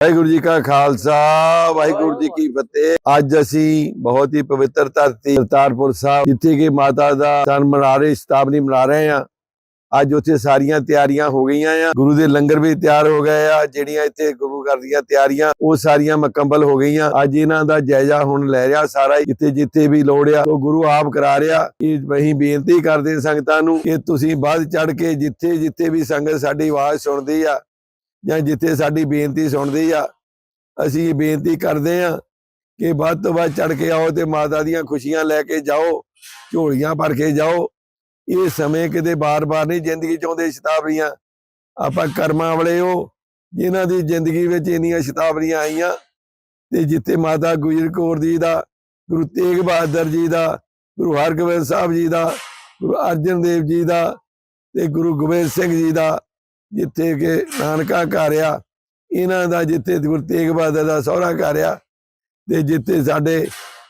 ਵਾਹਿਗੁਰੂ ਜੀ ਕਾ ਖਾਲਸਾ ਵਾਹਿਗੁਰੂ ਜੀ ਕੀ ਫਤਿਹ। ਅੱਜ ਅਸੀਂ ਬਹੁਤ ਹੀ ਪਵਿੱਤਰ ਧਰਤੀ ਕਰਤਾਰਪੁਰ ਸਾਹਿਬ ਜਿੱਥੇ ਕਿ ਮਾਤਾ ਦਾ ਜਨਮ ਮਨਾ ਰਹੇ ਸ਼ਤਾਬਦੀ ਮਨਾ ਰਹੇ ਆ ਅੱਜ ਉੱਥੇ ਸਾਰੀਆਂ ਤਿਆਰੀਆਂ ਹੋ ਗਈਆਂ ਆ। ਗੁਰੂ ਦੇ ਲੰਗਰ ਵੀ ਤਿਆਰ ਹੋ ਗਏ ਆ ਜਿਹੜੀਆਂ ਇੱਥੇ ਗੁਰੂ ਘਰ ਦੀਆਂ ਤਿਆਰੀਆਂ ਉਹ ਸਾਰੀਆਂ ਮੁਕੰਮਲ ਹੋ ਗਈਆਂ। ਅੱਜ ਇਹਨਾਂ ਦਾ ਜਾਇਜ਼ਾ ਹੁਣ ਲੈ ਰਿਹਾ ਸਾਰਾ ਹੀ, ਜਿੱਥੇ ਜਿੱਥੇ ਵੀ ਲੋੜ ਆ ਉਹ ਗੁਰੂ ਆਪ ਕਰਾ ਰਿਹਾ। ਇਹ ਵਹੀਂ ਬੇਨਤੀ ਕਰਦੇ ਸੰਗਤਾਂ ਨੂੰ ਕਿ ਤੁਸੀਂ ਵੱਧ ਚੜ ਕੇ ਜਿੱਥੇ ਜਿੱਥੇ ਵੀ ਸੰਗਤ ਸਾਡੀ ਆਵਾਜ਼ ਸੁਣਦੀ ਆ ਜਾਂ ਜਿੱਥੇ ਸਾਡੀ ਬੇਨਤੀ ਸੁਣਦੀ ਆ, ਅਸੀਂ ਇਹ ਬੇਨਤੀ ਕਰਦੇ ਆ ਕਿ ਵੱਧ ਤੋਂ ਵੱਧ ਚੜ ਕੇ ਆਓ ਤੇ ਮਾਤਾ ਦੀਆਂ ਖੁਸ਼ੀਆਂ ਲੈ ਕੇ ਜਾਓ, ਝੋਲੀਆਂ ਭਰ ਕੇ ਜਾਓ। ਇਹ ਸਮੇਂ ਕਿਤੇ ਬਾਰ-ਬਾਰ ਨਹੀਂ ਜ਼ਿੰਦਗੀ ਚਾਹੁੰਦੇ ਸ਼ਤਾਬਦੀਆਂ। ਆਪਾਂ ਕਰਮਾਂ ਵਾਲੇ ਹੋ, ਜਿਨ੍ਹਾਂ ਦੀ ਜ਼ਿੰਦਗੀ ਵਿੱਚ ਇੰਨੀਆਂ ਸ਼ਤਾਬਦੀਆਂ ਆਈਆਂ ਤੇ ਜਿੱਥੇ ਮਾਤਾ ਗੁਜਰ ਕੌਰ ਜੀ ਦਾ, ਗੁਰੂ ਤੇਗ ਬਹਾਦਰ ਜੀ ਦਾ, ਗੁਰੂ ਹਰਗੋਬਿੰਦ ਸਾਹਿਬ ਜੀ ਦਾ, ਗੁਰੂ ਅਰਜਨ ਦੇਵ ਜੀ ਦਾ ਤੇ ਗੁਰੂ ਗੋਬਿੰਦ ਸਿੰਘ ਜੀ ਦਾ ਜਿੱਥੇ ਕਿ ਨਾਨਕਾ ਘਰ ਆ, ਇਹਨਾਂ ਦਾ ਜਿੱਥੇ ਗੁਰੂ ਤੇਗ ਬਹਾਦਰ ਦਾ ਸਹੁਰਾ ਘਰ ਆ, ਤੇ ਜਿੱਥੇ ਸਾਡੇ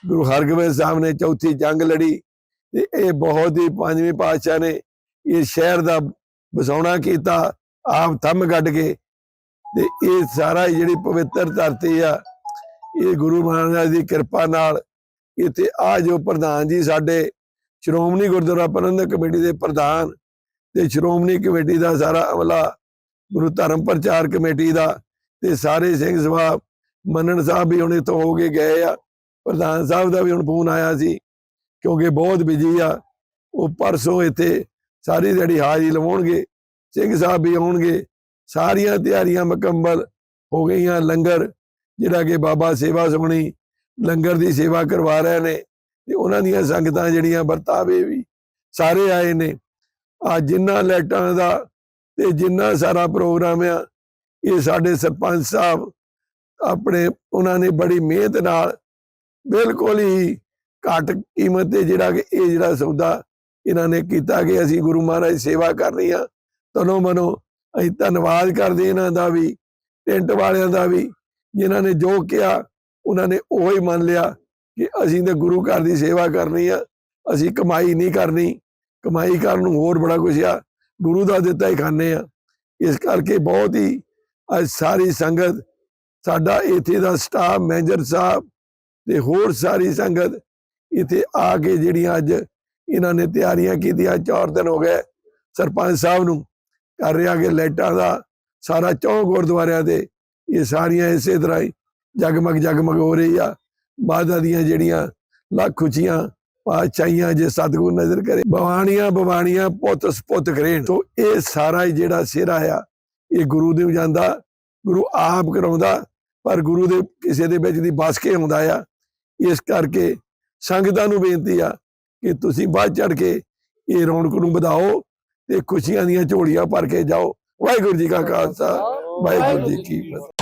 ਗੁਰੂ ਹਰਗੋਬਿੰਦ ਸਾਹਿਬ ਨੇ ਚੌਥੀ ਜੰਗ ਲੜੀ, ਤੇ ਇਹ ਬਹੁਤ ਹੀ ਪੰਜਵੇਂ ਪਾਤਸ਼ਾਹ ਨੇ ਇਹ ਸ਼ਹਿਰ ਦਾ ਬਸਾਉਣਾ ਕੀਤਾ, ਆਪ ਥੰਮ ਕੱਢ ਕੇ, ਤੇ ਇਹ ਸਾਰਾ ਜਿਹੜੀ ਪਵਿੱਤਰ ਧਰਤੀ ਆ, ਇਹ ਗੁਰੂ ਮਹਾਰਾਜ ਦੀ ਕਿਰਪਾ ਨਾਲ ਇੱਥੇ ਆ ਜੋ ਪ੍ਰਧਾਨ ਜੀ ਸਾਡੇ ਸ਼੍ਰੋਮਣੀ ਗੁਰਦੁਆਰਾ ਪ੍ਰਬੰਧਕ ਕਮੇਟੀ ਦੇ ਪ੍ਰਧਾਨ ਤੇ ਸ਼੍ਰੋਮਣੀ ਕਮੇਟੀ ਦਾ ਸਾਰਾ ਅਮਲਾ, ਗੁਰੂ ਧਰਮ ਪ੍ਰਚਾਰ ਕਮੇਟੀ ਦਾ ਤੇ ਸਾਰੇ ਸਿੰਘ ਸਭਾ ਮੰਨਣ ਸਾਹਿਬ ਵੀ ਹੁਣ ਇੱਥੋਂ ਹੋ ਕੇ ਗਏ ਆ, ਪ੍ਰਧਾਨ ਸਾਹਿਬ ਦਾ ਵੀ ਹੁਣ ਫੋਨ ਆਇਆ ਸੀ, ਕਿਉਂਕਿ ਬਹੁਤ ਬਿਜ਼ੀ ਆ, ਉਹ ਪਰਸੋਂ ਇੱਥੇ ਸਾਰੀ ਦਿਹਾੜੀ ਹਾਜ਼ਰੀ ਲਵਾਉਣਗੇ, ਸਿੰਘ ਸਾਹਿਬ ਵੀ ਆਉਣਗੇ, ਸਾਰੀਆਂ ਤਿਆਰੀਆਂ ਮੁਕੰਮਲ ਹੋ ਗਈਆਂ, ਲੰਗਰ, ਜਿਹੜਾ ਕਿ ਬਾਬਾ ਸੇਵਾ ਸੁਣੀ ਲੰਗਰ ਦੀ ਸੇਵਾ ਕਰਵਾ ਰਹੇ ਨੇ, ਤੇ ਉਹਨਾਂ ਦੀਆਂ ਸੰਗਤਾਂ ਜਿਹੜੀਆਂ ਵਰਤਾਵੇ ਵੀ ਸਾਰੇ ਆਏ ਨੇ ਆ ਜਿੰਨਾ ਲਾਈਟਾਂ ਦਾ ਤੇ ਜਿੰਨਾ ਸਾਰਾ ਪ੍ਰੋਗਰਾਮ ਆ, ਇਹ ਸਾਡੇ ਸਰਪੰਚ ਸਾਹਿਬ ਆਪਣੇ, ਉਹਨਾਂ ਨੇ ਬੜੀ ਮਿਹਨਤ ਨਾਲ ਬਿਲਕੁਲ ਹੀ ਘੱਟ ਕੀਮਤ ਤੇ ਜਿਹੜਾ ਕਿ ਇਹ ਜਿਹੜਾ ਸੌਦਾ ਇਹਨਾਂ ਨੇ ਕੀਤਾ ਕਿ ਅਸੀਂ ਗੁਰੂ ਮਹਾਰਾਜ ਦੀ ਸੇਵਾ ਕਰਨੀ ਆ। ਤਨੋ ਮਨੋ ਅਸੀਂ ਧੰਨਵਾਦ ਕਰਦੇ ਇਹਨਾਂ ਦਾ ਵੀ, ਟੈਂਟ ਵਾਲਿਆਂ ਦਾ ਵੀ, ਜਿਨ੍ਹਾਂ ਨੇ ਜੋ ਕਿਹਾ, ਉਹਨਾਂ ਨੇ ਉਹ ਹੀ ਮੰਨ ਲਿਆ ਕਿ ਅਸੀਂ ਤੇ ਗੁਰੂ ਘਰ ਦੀ ਸੇਵਾ ਕਰਨੀ ਆ, ਅਸੀਂ ਕਮਾਈ ਨਹੀਂ ਕਰਨੀ। ਕਮਾਈ ਕਰਨ ਨੂੰ ਹੋਰ ਬੜਾ ਕੁਝ ਆ, ਗੁਰੂ ਦਾ ਦਿੱਤਾ ਹੀ ਖਾਣੇ ਆ। ਇਸ ਕਰਕੇ ਬਹੁਤ ਹੀ ਅੱਜ ਸਾਰੀ ਸੰਗਤ, ਸਾਡਾ ਇੱਥੇ ਦਾ ਸਟਾਫ ਮੈਨੇਜਰ ਸਾਹਿਬ ਤੇ ਹੋਰ ਸਾਰੀ ਸੰਗਤ ਇੱਥੇ ਆ ਕੇ ਜਿਹੜੀਆਂ ਅੱਜ ਇਹਨਾਂ ਨੇ ਤਿਆਰੀਆਂ ਕੀਤੀਆਂ ਚਾਰ ਦਿਨ ਹੋ ਗਏ ਸਰਪੰਚ ਸਾਹਿਬ ਨੂੰ ਕਰ ਰਿਹਾ ਕਿ ਲਾਈਟਾਂ ਦਾ ਸਾਰਾ ਚੌਂ ਗੁਰਦੁਆਰਿਆਂ ਦੇ ਇਹ ਸਾਰੀਆਂ ਇਸੇ ਤਰ੍ਹਾਂ ਹੀ ਜਗਮਗ ਜਗਮਗ ਹੋ ਰਹੀ ਆ। ਮਾਦਾ ਦੀਆਂ ਜਿਹੜੀਆਂ ਲੱਖ ਖੁਸ਼ੀਆਂ ਪਾਤਸ਼ਾਹੀਆਂ ਜੇ ਸਤਿਗੁਰ ਨਜ਼ਰ ਕਰੇ, ਬਵਾਨੀਆਂ ਬਵਾਨੀਆਂ ਪੁੱਤ ਸਪੁੱਤ ਕਰੇਣ। ਤੋਂ ਇਹ ਸਾਰਾ ਜਿਹੜਾ ਸਿਰਾ ਆ, ਇਹ ਗੁਰੂ ਦੇ ਜਾਂਦਾ ਗੁਰੂ ਆਪ ਕਰਾਉਂਦਾ, ਪਰ ਗੁਰੂ ਦੇ ਕਿਸੇ ਦੇ ਵਿੱਚ ਦੀ ਬਸ ਕੇ ਆਉਂਦਾ ਆ। ਇਸ ਕਰਕੇ ਸੰਗਤਾਂ ਨੂੰ ਬੇਨਤੀ ਆ ਕਿ ਤੁਸੀਂ ਵੱਧ ਚੜ ਕੇ ਇਹ ਰੌਣਕ ਨੂੰ ਵਧਾਓ ਤੇ ਖੁਸ਼ੀਆਂ ਦੀਆਂ ਝੋਲੀਆਂ ਭਰ ਕੇ ਜਾਓ। ਵਾਹਿਗੁਰੂ ਜੀ ਕਾ ਖਾਲਸਾ, ਵਾਹਿਗੁਰੂ ਜੀ ਕੀ ਫਤਿਹ।